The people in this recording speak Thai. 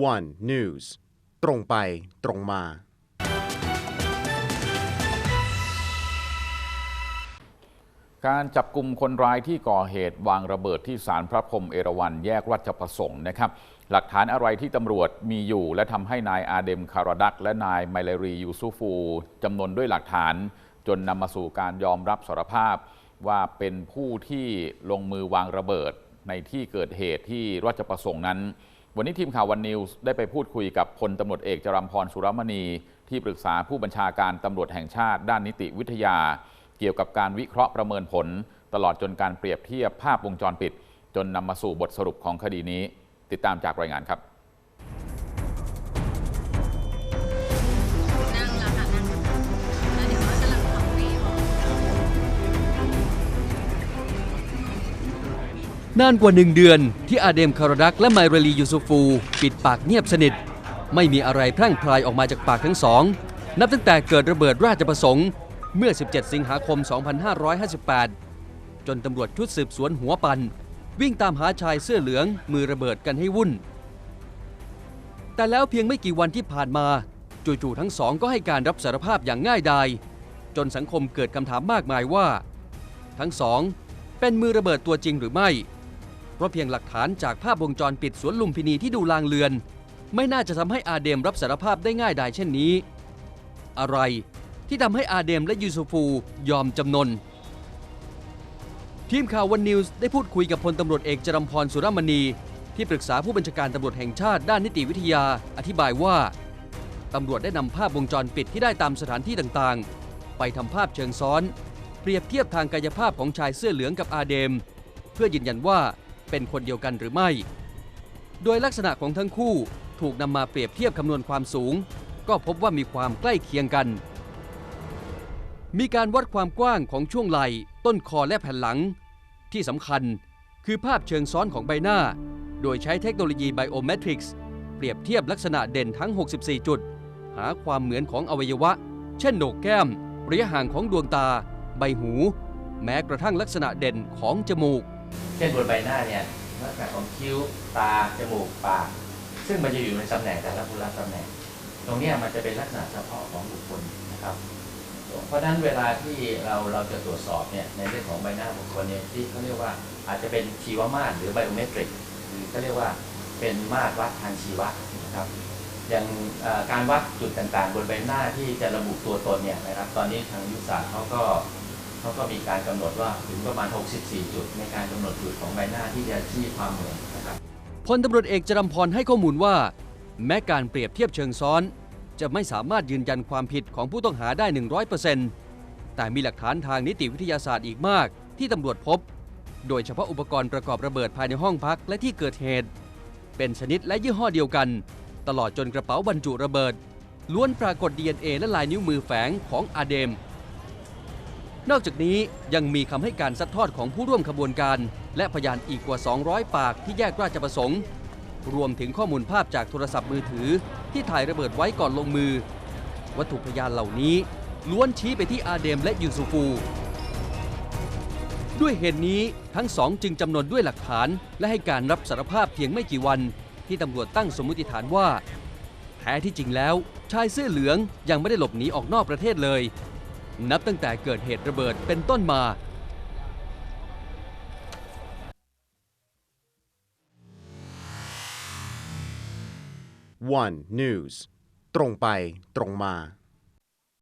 One News ตรงไปตรงมา การจับกลุ่มคนร้ายที่ก่อเหตุวางระเบิดที่ศาลพระพรหมเอราวัณแยกราชประสงค์นะครับ หลักฐานอะไรที่ตำรวจมีอยู่ และทำให้นายอาเดมคาราดัก และนายไมเลรียูซูฟูจำนวนด้วยหลักฐาน จนนำมาสู่การยอมรับสารภาพว่าเป็นผู้ที่ลงมือวางระเบิดในที่เกิดเหตุที่ราชประสงค์นั้น วันนี้ทีมข่าววันนิวส์ได้ไปพูดคุยกับพลตำรวจเอกจรัมพรสุรมณี ที่ปรึกษาผู้บัญชาการตำรวจแห่งชาติ ด้านนิติวิทยา เกี่ยวกับการวิเคราะห์ประเมินผล ตลอดจนการเปรียบเทียบภาพวงจรปิด จนนำมาสู่บทสรุปของคดีนี้ ติดตามจากรายงานครับ นานกว่าหนึ่งเดือนที่อาเดมคาราดักและไมเรลียูซูฟู ปิดปากเงียบสนิท ไม่มีอะไรพรั่งพรายออกมาจากปากทั้งสอง นับตั้งแต่เกิดระเบิดราชประสงค์ เมื่อ 17 สิงหาคม 2558 จนตำรวจชุดสืบสวนหัวปัน วิ่งตามหาชายเสื้อเหลืองมือระเบิดกันให้วุ่น แต่แล้วเพียงไม่กี่วันที่ผ่านมา จู่ๆทั้งสองก็ให้การรับสารภาพอย่างง่ายดายจนสังคมเกิดคำถามมากมายว่า ทั้งสองเป็นมือระเบิดตัวจริงหรือไม่ ราะเพียงหลักฐานจากภาพวงจรปิดสวนลุมพินีที่ดูลางเลือน ไม่น่าจะทำให้อาเดมรับสารภาพได้ง่ายดายเช่นนี้ อะไรที่ทำให้อาเดมและยูซูฟูยอมจำนน ทีมข่าววันนิวส์ได้พูดคุยกับพลตำรวจเอกจรัมพรสุรมณี ที่ปรึกษาผู้บัญชาการตำรวจแห่งชาติด้านนิติวิทยาอธิบายว่าตำรวจได้นำภาพวงจรปิดที่ได้ตามสถานที่ต่างๆ ไปทำภาพเชิงซ้อน เปรียบเทียบทางกายภาพของชายเสื้อเหลืองกับอาเดม เพื่อยืนยันว่า เป็นคนเดียวกันหรือไม่ โดยลักษณะของทั้งคู่ถูกนำมาเปรียบเทียบคำนวณความสูง ก็พบว่ามีความใกล้เคียงกัน มีการวัดความกว้างของช่วงไหล่ต้นคอและแผ่นหลัง ที่สำคัญคือภาพเชิงซ้อนของใบหน้า โดยใช้เทคโนโลยีไบโอเมตริกส์เปรียบเทียบลักษณะเด่นทั้ง 64 จุด หาความเหมือนของอวัยวะ เช่นโหนกแก้มระยะห่างของดวงตา ใบหู แม้กระทั่งลักษณะเด่นของจมูก เช่นบนใบหน้าเนี่ยลักษณะของคิ้วตาจมูกปากซึ่งมันจะอยู่ในตำแหน่งแต่ละบุละตำแหน่ง ตรงนี้มันจะเป็นลักษณะเฉพาะของบุคคลนะครับ เพราะฉะนั้นเวลาที่เราเราจะตรวจสอบเนี่ยในเรื่องของใบหน้าบุคคลเนี่ยที่เขาเรียกว่าอาจจะเป็นชีวมาตรหรือไบโอเมตริกหรือเขาเรียกว่าเป็นมาตรวัดทางชีวะนะครับอย่างการวัดจุดต่างๆ บนใบหน้าที่จะระบุตัวตนเนี่ยนะครับ ตอนนี้ทางยุทธศาสตร์เขาก็ เขาก็มีการกำหนดว่าถึงประมาณ 64 จุด ในการกำหนดจุดของใบหน้าที่จะชี้ความเหมือนนะครับพลตำรวจเอกจรัมพรให้ข้อมูลว่า แม้การเปรียบเทียบเชิงซ้อน จะไม่สามารถยืนยันความผิดของผู้ต้องหาได้ 100%แต่มีหลักฐานทางนิติวิทยาศาสตร์อีกมากที่ตำรวจพบ โดยเฉพาะอุปกรณ์ประกอบระเบิดภายในห้องพักและที่เกิดเหตุ เป็นชนิดและยี่ห้อเดียวกัน ตลอดจนกระเป๋าบรรจุระเบิดล้วนปรากฏ DNA และลายนิ้วมือแฝงของอาเดม นอกจากนี้ยังมีคำให้การซัดทอดของผู้ร่วมขบวนการ และพยานอีกกว่า 200 ปากที่แยกราชประสงค์ รวมถึงข้อมูลภาพจากโทรศัพท์มือถือ ที่ถ่ายระเบิดไว้ก่อนลงมือ วัตถุพยานเหล่านี้ ล้วนชี้ไปที่อาเดมและยูซูฟู ด้วยเหตุนี้ทั้งสองจึงจำนวนด้วยหลักฐาน และให้การรับสารภาพเพียงไม่กี่วัน ที่ตำรวจตั้งสมมติฐานว่าแท้ที่จริงแล้ว ชายเสื้อเหลืองยังไม่ได้หลบหนีออกนอกประเทศเลย นับตั้งแต่เกิดเหตุระเบิดเป็นต้นมา One News ตรงไปตรงมา